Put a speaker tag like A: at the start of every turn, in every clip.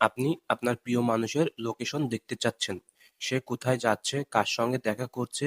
A: আপনি আপনার প্রিয় মানুষের লোকেশন দেখতে চাচ্ছেন। সে কোথায় যাচ্ছে, কার সঙ্গে দেখা করছে,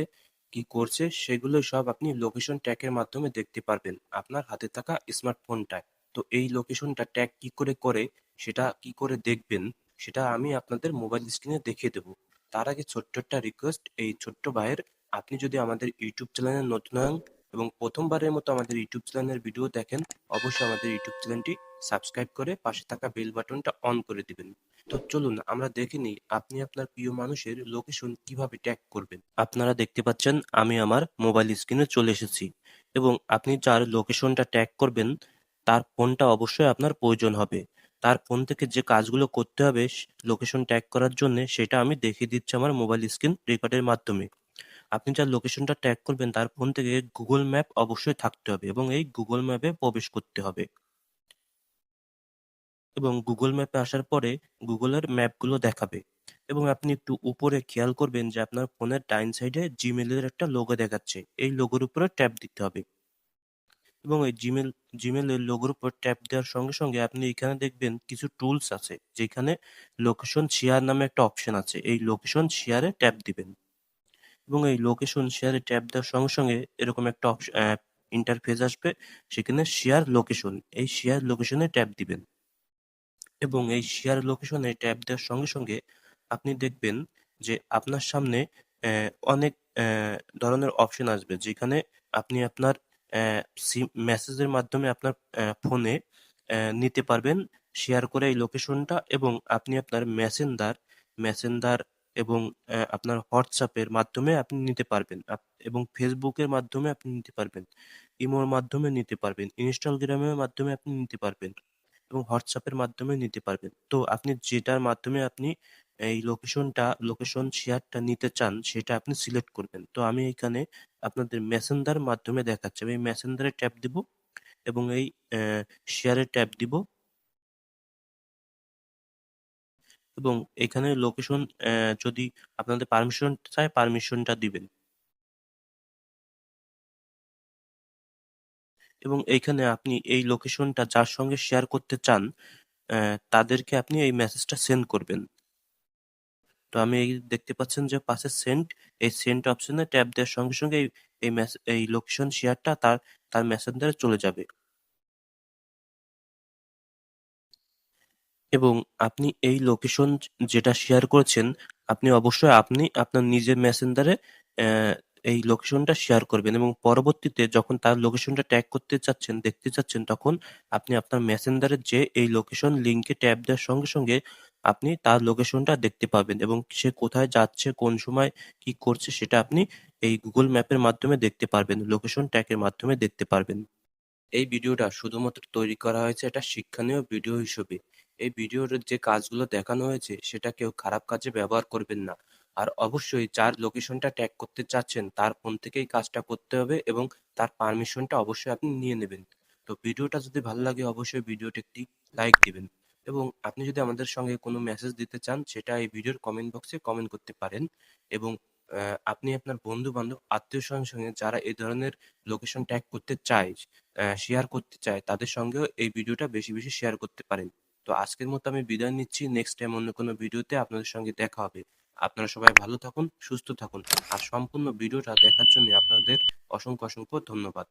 A: কি করছে সেগুলো সব আপনি লোকেশন ট্র্যাকের মাধ্যমে দেখতে পারবেন আপনার হাতে থাকা স্মার্টফোনটায়। তো এই লোকেশনটা ট্র্যাক কি করে করে সেটা কি করে দেখবেন সেটা আমি আপনাদের মোবাইল স্ক্রিনে দেখিয়ে দেব। তার আগে ছোট্ট একটা রিকোয়েস্ট এই ছোট্ট ভাইয়ের আপনি যদি আমাদের ইউটিউব চ্যানেলে নতুন হন এবং প্রথমবারের মতো আমাদের ইউটিউব চ্যানেলের ভিডিও দেখেন, অবশ্যই আমাদের ইউটিউব চ্যানেলটি সাবস্ক্রাইব করে পাশে থাকা বেল বাটনটা অন করে দিবেন। তো চলুন, আমরা দেখে নিই আপনি আপনার প্রিয় মানুষের লোকেশন কীভাবে ট্যাগ করবেন। আপনারা দেখতে পাচ্ছেন, আমি আমার মোবাইল স্ক্রিনে চলে এসেছি এবং আপনি যার লোকেশনটা ট্যাগ করবেন, তার ফোনটা অবশ্যই আপনার প্রয়োজন হবে। তার ফোন থেকে যে কাজগুলো করতে হবে লোকেশন ট্যাগ করার জন্যে সেটা আমি দেখিয়ে দিচ্ছি আমার মোবাইল স্ক্রিন রেকর্ডের মাধ্যমে। আপনি যার লোকেশনটা ট্র্যাক করবেন, তার ফোন থেকে গুগল ম্যাপ অবশ্যই থাকতে হবে এবং এই গুগল ম্যাপে প্রবেশ করতে হবে। এবং গুগল ম্যাপে আসার পরে গুগলের ম্যাপগুলো দেখাবে এবং আপনি একটু উপরে খেয়াল করবেন যে আপনার ফোনের ডাইন সাইডে জিমেলের একটা লোগো দেখাচ্ছে। এই লোগোর উপরে ট্যাপ দিতে হবে। এবং এই জিমেল জিমেলের লোগোর উপর ট্যাপ দেওয়ার সঙ্গে সঙ্গে আপনি এখানে দেখবেন কিছু টুলস আছে, যেখানে লোকেশন শেয়ার নামে একটা অপশন আছে। এই লোকেশন শেয়ারে ট্যাপ দিবেন। এবং এই লোকেশন শেয়ারে ট্যাপ দেওয়ার সঙ্গে সঙ্গে এরকম একটা ইন্টারফেস আসবে। সেখানে শেয়ার লোকেশন এই শেয়ার লোকেশনে ট্যাপ দিবেন। এবং এই শেয়ার লোকেশনে ট্যাপ দেওয়ার সঙ্গে সঙ্গে আপনি দেখবেন যে আপনার সামনে অনেক ধরনের অপশন আসবে। যেখানে আপনি আপনার সিম মেসেজের মাধ্যমে আপনার ফোনে নিতে পারবেন শেয়ার করে এই লোকেশনটা এবং আপনি আপনার মেসেঞ্জার মেসেঞ্জার এবং আপনার হোয়াটসঅ্যাপের মাধ্যমে আপনি নিতে পারবেন। এবং ফেসবুকের মাধ্যমে আপনি নিতে পারবেন। ইমোর মাধ্যমে নিতে পারবেন। ইনস্টাগ্রামের মাধ্যমে আপনি নিতে পারবেন। এবং হোয়াটসঅ্যাপের মাধ্যমে নিতে পারবেন। তো আপনি যেটার মাধ্যমে আপনি এই লোকেশনটা লোকেশন শেয়ারটা নিতে চান, সেটা আপনি সিলেক্ট করবেন। তো আমি এখানে আপনাদের মেসেঞ্জার মাধ্যমে দেখাচ্ছি। আমি মেসেঞ্জারে ট্যাপ দিব এবং এই শেয়ারে ট্যাপ দিব। এবং এখানে লোকেশন যদি আপনাদের পারমিশন চায় পারমিশনটা দিবেন। এবং এইখানে আপনি এই লোকেশনটা যার সঙ্গে শেয়ার করতে চান তাদেরকে আপনি এই মেসেজটা সেন্ড করবেন। তো আমি এই দেখতে পাচ্ছেন যে পাশে সেন্ড এই সেন্ড অপশনে ট্যাপ দেওয়ার সঙ্গে সঙ্গে এই এই লোকেশন শেয়ারটা তার তার মেসেঞ্জারে চলে যাবে। এবং আপনি এই লোকেশন যেটা শেয়ার করেছেন, আপনি অবশ্যই আপনি আপনার নিজের মেসেঞ্জারে এই লোকেশনটা শেয়ার করবেন এবং পরবর্তীতে যখন তার লোকেশনটা ট্যাগ করতে চাচ্ছেন, দেখতে চাচ্ছেন, তখন আপনি আপনার মেসেঞ্জারে যে এই লোকেশন লিঙ্কে ট্যাপ দেওয়ার সঙ্গে সঙ্গে আপনি তার লোকেশনটা দেখতে পাবেন এবং সে কোথায় যাচ্ছে, কোন সময় কি করছে সেটা আপনি এই গুগল ম্যাপের মাধ্যমে দেখতে পারবেন লোকেশন ট্যাগের মাধ্যমে দেখতে পারবেন। এই ভিডিওটা শুধুমাত্র তৈরি করা হয়েছে, এটা শিক্ষণীয় ভিডিও হিসেবে। এই ভিডিওর যে কাজগুলো দেখানো হয়েছে, সেটা কেউ খারাপ কাজে ব্যবহার করবেন না। আর অবশ্যই যার লোকেশনটা ট্যাগ করতে চাচ্ছেন, তার ফোন থেকেই কাজটা করতে হবে এবং তার পারমিশনটা অবশ্যই আপনি নিয়ে নেবেন। তো ভিডিওটা যদি ভালো লাগে, অবশ্যই ভিডিওটি একটি লাইক দিবেন। এবং আপনি যদি আমাদের সঙ্গে কোনো মেসেজ দিতে চান, সেটা এই ভিডিওর কমেন্ট বক্সে কমেন্ট করতে পারেন। এবং আপনি আপনার বন্ধু বান্ধব আত্মীয় স্বজনের সঙ্গে যারা এই ধরনের লোকেশন ট্যাগ করতে চায় শেয়ার করতে চায়, তাদের সঙ্গেও এই ভিডিওটা বেশি বেশি শেয়ার করতে পারেন। তো আজকের মতো আমি বিদায় নিচ্ছি। নেক্সট টাইম অন্য কোনো ভিডিওতে আপনাদের সঙ্গে দেখা হবে। আপনারা সবাই ভালো থাকুন, সুস্থ থাকুন। আর সম্পূর্ণ ভিডিওটা দেখার জন্য আপনাদের অসংখ্য অসংখ্য ধন্যবাদ।